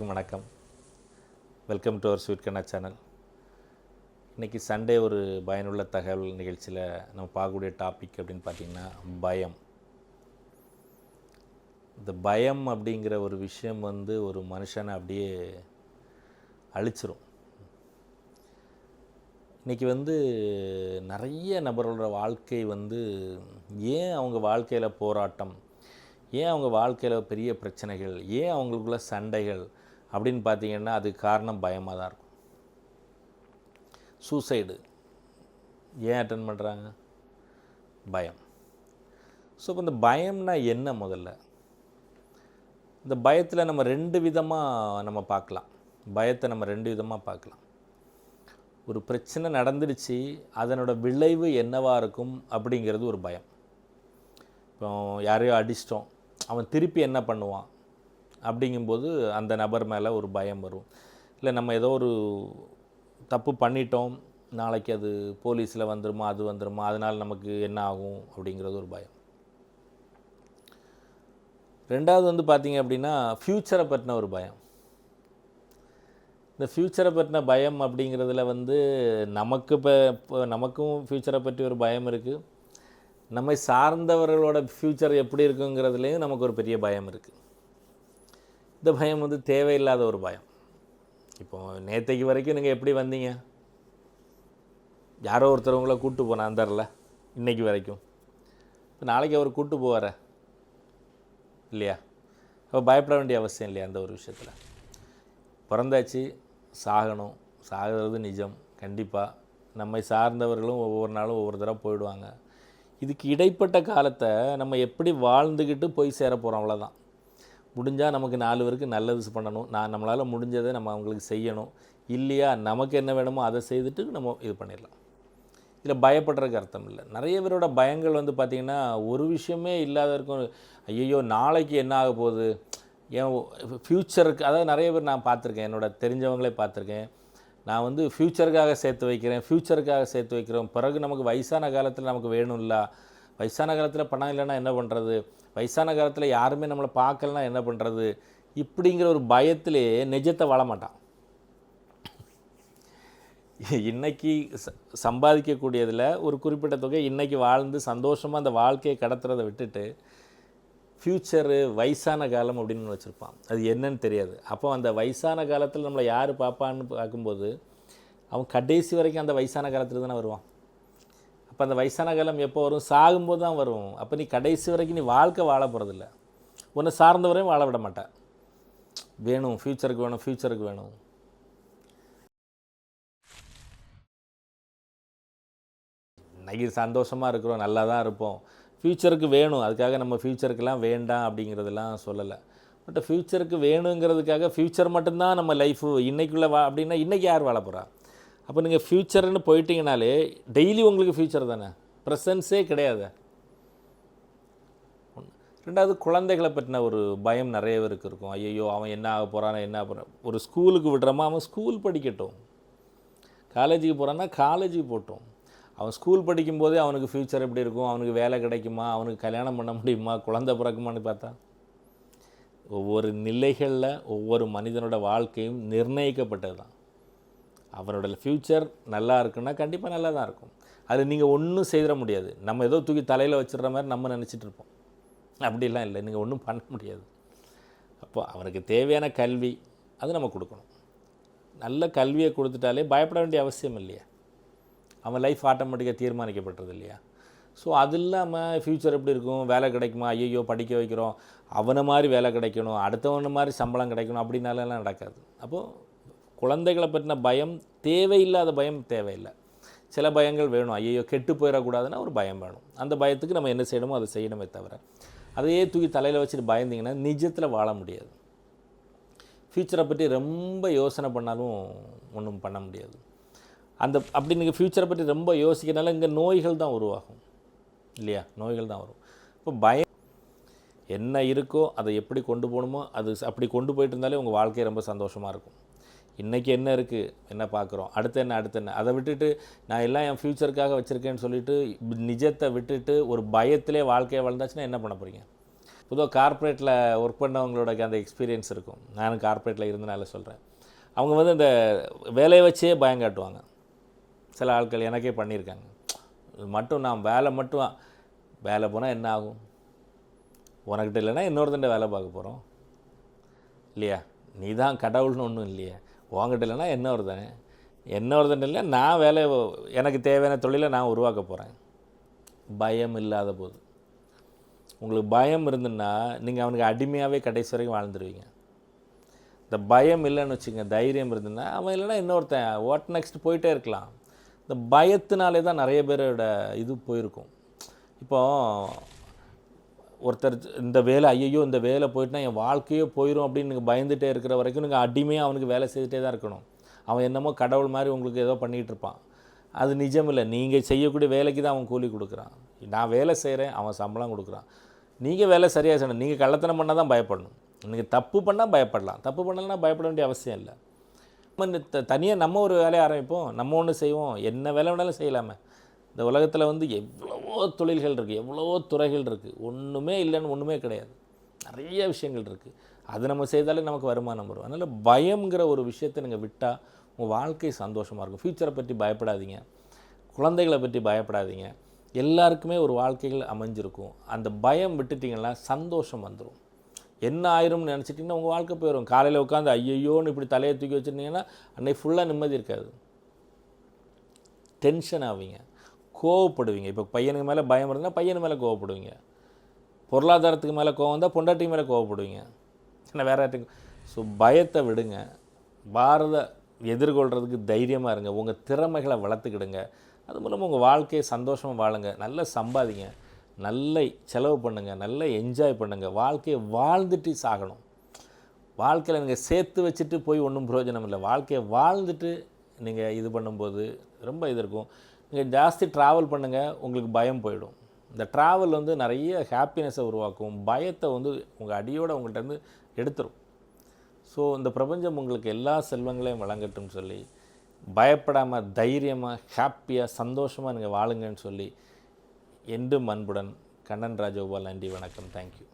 அனைவருக்கும் வணக்கம். Welcome to our sweet Kanna channel இன்றைக்கி சண்டே ஒரு பயனுள்ள தகவல் நிகழ்ச்சியில் நம்ம பார்க்கக்கூடிய டாபிக் அப்படின்னு பார்த்திங்கன்னா பயம். இந்த பயம் அப்படிங்கிற ஒரு விஷயம் வந்து ஒரு மனுஷனை அப்படியே அழிச்சிரும். இன்றைக்கி வந்து நிறைய நபர்களோட வாழ்க்கை வந்து ஏன் அவங்க வாழ்க்கையில் போராட்டம் ஏன் அவங்க வாழ்க்கையில் பெரிய பிரச்சனைகள் ஏன் அவங்களுக்குள்ள சண்டைகள் அப்படின்னு பார்த்தீங்கன்னா அதுக்கு காரணம் பயமாக தான் இருக்கும். சூசைடு ஏன் அட்டன் பண்ணுறாங்க பயம். ஸோ இப்போ இந்த பயம்னா என்ன முதல்ல? இந்த பயத்தில் நம்ம ரெண்டு விதமாக நம்ம பார்க்கலாம். பயத்தை நம்ம ரெண்டு விதமாக பார்க்கலாம். ஒரு பிரச்சனை நடந்துடுச்சு அதனோட விளைவு என்னவாக இருக்கும் அப்படிங்கிறது ஒரு பயம். இப்போ யாரையோ அடிச்சிட்டோம் அவன் திருப்பி என்ன பண்ணுவான்? அப்படிங்கும்போது அந்த நபர் மேலே ஒரு பயம் வரும். இல்லை நம்ம ஏதோ ஒரு தப்பு பண்ணிட்டோம் நாளைக்கு அது போலீஸில் வந்துருமா அது வந்துருமா அதனால் நமக்கு என்ன ஆகும் அப்படிங்கிறது ஒரு பயம். ரெண்டாவது வந்து பார்த்தீங்க அப்படின்னா ஃப்யூச்சரை பற்றின ஒரு பயம். இந்த ஃப்யூச்சரை பற்றின பயம் அப்படிங்கிறதுல வந்து நமக்கு இப்போ இப்போ நமக்கும் ஃப்யூச்சரை பற்றி ஒரு பயம் இருக்குது நம்மை சார்ந்தவர்களோட ஃப்யூச்சர் எப்படி இருக்குங்கிறதுலேயும் நமக்கு ஒரு பெரிய பயம் இருக்குது இந்த பயம் வந்து தேவையில்லாத ஒரு பயம். இப்போ நேற்றைக்கு வரைக்கும் நீங்கள் எப்படி வந்தீங்க? யாரோ ஒருத்தர் உங்களை கூப்பிட்டு போனேன் அந்தரில் இன்றைக்கு வரைக்கும். இப்போ நாளைக்கு அவர் கூப்பிட்டு போவார? இல்லையா? அப்போ பயப்பட வேண்டிய அவசியம் இல்லையா அந்த ஒரு விஷயத்தில்? பிறந்தாச்சு சாகணும். சாகிறது நிஜம் கண்டிப்பாக நம்மை சார்ந்தவர்களும் ஒவ்வொரு நாளும் ஒவ்வொரு தடவை போயிடுவாங்க. இதுக்கு இடைப்பட்ட காலத்தை நம்ம எப்படி வாழ்ந்துக்கிட்டு போய் சேர போகிறோம் அவ்வளோதான் முடிஞ்சால் நமக்கு நாலு பேருக்கு நல்லது பண்ணணும். நான் நம்மளால் முடிஞ்சதை நம்ம அவங்களுக்கு செய்யணும். இல்லையா நமக்கு என்ன வேணுமோ அதை செய்துட்டு நம்ம இது பண்ணிடலாம். இதில் பயப்படுறதுக்கு அர்த்தம் இல்லை. நிறைய பேரோட பயங்கள் வந்து பார்த்திங்கன்னா ஒரு விஷயமே இல்லாத இருக்கும் ஐயோ நாளைக்கு என்ன ஆக போகுது? ஏன் ஃப்யூச்சருக்கு அதாவது நிறைய பேர் நான் பார்த்துருக்கேன். என்னோட தெரிஞ்சவங்களே பார்த்துருக்கேன். நான் வந்து ஃப்யூச்சருக்காக சேர்த்து வைக்கிறேன் ஃப்யூச்சருக்காக சேர்த்து வைக்கிறோம். பிறகு நமக்கு வயசான காலத்தில் நமக்கு வேணும்ல. வயசான காலத்தில் பணம் இல்லைன்னா என்ன பண்ணுறது வயசான காலத்தில் யாருமே நம்மளை பார்க்கலனா என்ன பண்ணுறது இப்படிங்கிற ஒரு பயத்திலே நிஜத்தை வாழ மாட்டான். இன்னைக்கு ச- சம்பாதிக்கக்கூடியதில் ஒரு குறிப்பிட்ட தொகை இன்றைக்கி வாழ்ந்து சந்தோஷமாக அந்த வாழ்க்கையை கடத்துறதை விட்டுட்டு ஃப்யூச்சரு வயசான காலம் அப்படின்னு வச்சுருப்பான். அது என்னன்னு தெரியாது. அப்போ அந்த வயசான காலத்தில் நம்மளை யார் பார்ப்பான்னு பார்க்கும்போது அவன் கடைசி வரைக்கும் அந்த வயசான காலத்தில் தானே வருவான். அப்போ அந்த வயசான காலம் எப்போ வரும்? சாகும்போது தான் வரும். அப்போ நீ கடைசி வரைக்கும் நீ வாழ்க்கை வாழ போகிறதில்ல உன்னை சார்ந்தவரையும் வாழ விட மாட்டேன் வேணும் ஃப்யூச்சருக்கு வேணும் ஃப்யூச்சருக்கு வேணும். இன்னைக்கு சந்தோஷமாக இருக்கிறோம் நல்லா தான் இருப்போம். ஃப்யூச்சருக்கு வேணும். அதுக்காக நம்ம ஃப்யூச்சருக்கெல்லாம் வேண்டாம் அப்படிங்கிறதெல்லாம் சொல்லலை. பட் ஃப்யூச்சருக்கு வேணுங்கிறதுக்காக ஃப்யூச்சர் மட்டும்தான் நம்ம லைஃபு இன்னைக்குள்ளே வா அப்படின்னா இன்றைக்கி யார் வாழ போகிறா அப்போ நீங்கள் ஃப்யூச்சர்னு போயிட்டீங்கனாலே டெய்லி உங்களுக்கு ஃப்யூச்சர் தானே? ப்ரெசன்ஸே கிடையாது. ரெண்டாவது குழந்தைகளை பற்றின ஒரு பயம் நிறைய பேருக்கு இருக்கும். ஐயோ அவன் என்ன ஆக போகிறான் என்ன போகிறான் ஒரு ஸ்கூலுக்கு விடுறோமா அவன் ஸ்கூல் படிக்கட்டும். காலேஜுக்கு போகிறான்னா காலேஜுக்கு போட்டோம். அவன் ஸ்கூல் படிக்கும்போதே அவனுக்கு ஃப்யூச்சர் எப்படி இருக்கும்? அவனுக்கு வேலை கிடைக்குமா? அவனுக்கு கல்யாணம் பண்ண முடியுமா? குழந்தை பிறக்குமான்னு பார்த்தா? ஒவ்வொரு நிலைகளில் ஒவ்வொரு மனிதனோட வாழ்க்கையும் நிர்ணயிக்கப்பட்டது தான் அவரோட ஃப்யூச்சர் நல்லா இருக்குன்னா கண்டிப்பாக நல்லா தான் இருக்கும். அது நீங்கள் ஒன்றும் செய்திட முடியாது. நம்ம ஏதோ தூக்கி தலையில் வச்சிடுற மாதிரி நம்ம நினச்சிட்டு இருப்போம். அப்படிலாம் இல்லை. நீங்கள் ஒன்றும் பண்ண முடியாது. அப்போ அவனுக்கு தேவையான கல்வி அது நம்ம கொடுக்கணும். நல்ல கல்வியை கொடுத்துட்டாலே பயப்பட வேண்டிய அவசியம் இல்லையா? அவன் லைஃப் ஆட்டோமேட்டிக்காக தீர்மானிக்கப்பட்டது இல்லையா? ஸோ அது இல்லாமல் ஃப்யூச்சர் எப்படி இருக்கும்? வேலை கிடைக்குமா? ஐயோ படிக்க வைக்கிறோம். அவனை மாதிரி வேலை கிடைக்கணும். அடுத்தவனை மாதிரி சம்பளம் கிடைக்கணும். அப்படின்னாலலாம் நடக்காது. அப்போது குழந்தைகளை பற்றின பயம் தேவையில்லாத பயம் தேவையில்லை. சில பயங்கள் வேணும். ஐயோ கெட்டு போயிடக்கூடாதுன்னா ஒரு பயம் வேணும். அந்த பயத்துக்கு நம்ம என்ன செய்யணுமோ அதை செய்யணுமே தவிர அதையே தூக்கி தலையில் வச்சுட்டு பயந்தீங்கன்னா நிஜத்தில் வாழ முடியாது. ஃப்யூச்சரை பற்றி ரொம்ப யோசனை பண்ணாலும் ஒன்றும் பண்ண முடியாது. அந்த அப்படி நீங்கள் ஃப்யூச்சரை பற்றி ரொம்ப யோசிக்கிறனால இங்கே நோய்கள் தான் உருவாகும். இல்லையா? நோய்கள் தான் வரும். இப்போ பயம் என்ன இருக்கோ அதை எப்படி கொண்டு போகணுமோ அது அப்படி கொண்டு போயிட்டு இருந்தாலே உங்கள் வாழ்க்கை ரொம்ப சந்தோஷமாக இருக்கும். இன்றைக்கி என்ன இருக்குது என்ன பார்க்குறோம் அடுத்து என்ன அடுத்து என்ன? அதை விட்டுட்டு நான் எல்லாம் என் ஃப்யூச்சருக்காக வச்சுருக்கேன்னு சொல்லிட்டு நிஜத்தை விட்டுட்டு ஒரு பயத்திலே வாழ்க்கையை வாழ்ந்தாச்சுன்னா என்ன பண்ண போகிறீங்க பொதுவாக கார்ப்பரேட்டில் ஒர்க் பண்ணவங்களோட அந்த எக்ஸ்பீரியன்ஸ் இருக்கும். நானும் கார்ப்பரேட்டில் இருந்தனால சொல்கிறேன் அவங்க வந்து இந்த வேலையை வச்சே பயம் காட்டுவாங்க. சில ஆட்கள் எனக்கே பண்ணியிருக்காங்க. மட்டும் நான் வேலை மட்டும் வேலை போனால் என்ன ஆகும்? உனக்கிட்ட இல்லைன்னா இன்னொருத்தண்ட வேலை பார்க்க போகிறோம் இல்லையா? நீ தான் கடவுள்னு ஒன்றும் இல்லையா. உங்ககிட்ட இல்லைன்னா என்ன ஒருத்தன்? என்ன ஒருத்தன் இல்லை நான் வேலை எனக்கு தேவையான தொழிலை நான் உருவாக்க போகிறேன் பயம் இல்லாத போது. உங்களுக்கு பயம் இருந்துன்னா நீங்கள் அவனுக்கு அடிமையாகவே கடைசி வரைக்கும் வாழ்ந்துருவீங்க. இந்த பயம் இல்லைன்னு வச்சுங்க தைரியம் இருந்துன்னா அவன் இல்லைன்னா இன்னொருத்தன் வாட் நெக்ஸ்ட் போயிட்டே இருக்கலாம். இந்த பயத்தினாலே தான் நிறைய பேரோட இது போயிருக்கும். இப்போ ஒருத்தர் இந்த வேலை ஐயையோ இந்த வேலை போயிட்டுனா என் வாழ்க்கையே போயிடும் அப்படின்னு நீங்கள் பயந்துகிட்டே இருக்கிற வரைக்கும் நீங்கள் அடிமையாக அவனுக்கு வேலை செய்துட்டே தான் இருக்கணும். அவன் என்னமோ கடவுள் மாதிரி உங்களுக்கு ஏதோ பண்ணிகிட்டு இருப்பான். அது நிஜம் இல்லை. நீங்கள் செய்யக்கூடிய வேலைக்கு தான் அவன் கூலி கொடுக்குறான். நான் வேலை செய்கிறேன் அவன் சம்பளம் கொடுக்குறான். நீங்கள் வேலை சரியாக செய்யணும். நீங்கள் கள்ளத்தனம் பண்ணால் தான் பயப்படணும். நீங்கள் தப்பு பண்ணால் பயப்படலாம். தப்பு பண்ணலைன்னா பயப்பட வேண்டிய அவசியம் இல்லை. நம்ம தனியாக நம்ம ஒரு வேலையை ஆரம்பிப்போம். நம்ம ஒன்று செய்வோம். என்ன வேலை வேணாலும் செய்யலாமே. இந்த உலகத்தில் வந்து எவ்வளவோ தொழில்கள் இருக்குது எவ்வளவோ துறைகள் இருக்குது ஒன்றுமே இல்லைன்னு ஒன்றுமே கிடையாது. நிறைய விஷயங்கள் இருக்குது அது நம்ம செய்தாலே நமக்கு வருமானம் வரும். அதனால் பயம்ங்கிற ஒரு விஷயத்தை நீங்கள் விட்டால் உங்கள் வாழ்க்கை சந்தோஷமாக இருக்கும். ஃப்யூச்சரை பற்றி பயப்படாதீங்க. குழந்தைகளை பற்றி பயப்படாதீங்க. எல்லாருக்குமே ஒரு வாழ்க்கைகள் அமைஞ்சிருக்கும். அந்த பயம் விட்டுட்டிங்கன்னா சந்தோஷம் வந்துடும் என்ன ஆயிரும்னு நினச்சிட்டிங்கன்னா உங்கள் வாழ்க்கை போயிடும் காலையில் உட்காந்து ஐயையோன்னு இப்படி தலையை தூக்கி வச்சுருந்தீங்கன்னா அன்னைக்கு ஃபுல்லாக நிம்மதி இருக்காது. டென்ஷன் ஆவீங்க. கோவப்படுவீங்க. இப்போ பையனுக்கு மேலே பயம் இருந்தால் பையனு மேலே கோவப்படுவீங்க. பொருளாதாரத்துக்கு மேலே கோவம் இருந்தால் பொண்டாட்டி மேலே கோவப்படுவீங்க. ஏன்னா வேற யார்ட்டுக்கு ஸோ பயத்தை விடுங்க. பாரத எதிர்கொள்கிறதுக்கு தைரியமாக இருங்க. உங்கள் திறமைகளை வளர்த்துக்கிடுங்க. அது மூலமாக உங்கள் வாழ்க்கையை சந்தோஷமாக வாழுங்க. நல்லா சம்பாதிங்க. நல்ல செலவு பண்ணுங்கள் நல்லா என்ஜாய் பண்ணுங்கள் வாழ்க்கையை வாழ்ந்துட்டு சாகணும். வாழ்க்கையில் நீங்கள் சேர்த்து வச்சுட்டு போய் ஒன்றும் பிரயோஜனம் இல்லை. வாழ்க்கையை வாழ்ந்துட்டு நீங்கள் இது பண்ணும்போது ரொம்ப இது இருக்கும். நீங்கள் ஜாஸ்தி ட்ராவல் பண்ணுங்கள் உங்களுக்கு பயம் போயிடும். இந்த ட்ராவல் வந்து நிறைய ஹாப்பினஸை உருவாக்கும். பயத்தை வந்து உங்கள் அடியோடு உங்கள்கிட்ட இருந்து எடுத்துரும். ஸோ இந்த பிரபஞ்சம் உங்களுக்கு எல்லா செல்வங்களையும் வழங்கட்டும் சொல்லி பயப்படாமல் தைரியமாக ஹாப்பியாக சந்தோஷமாக நீங்கள் வாழுங்கன்னு சொல்லி என்றும் அன்புடன் கண்ணன் ராஜகோபால் நன்றி வணக்கம். தேங்க்யூ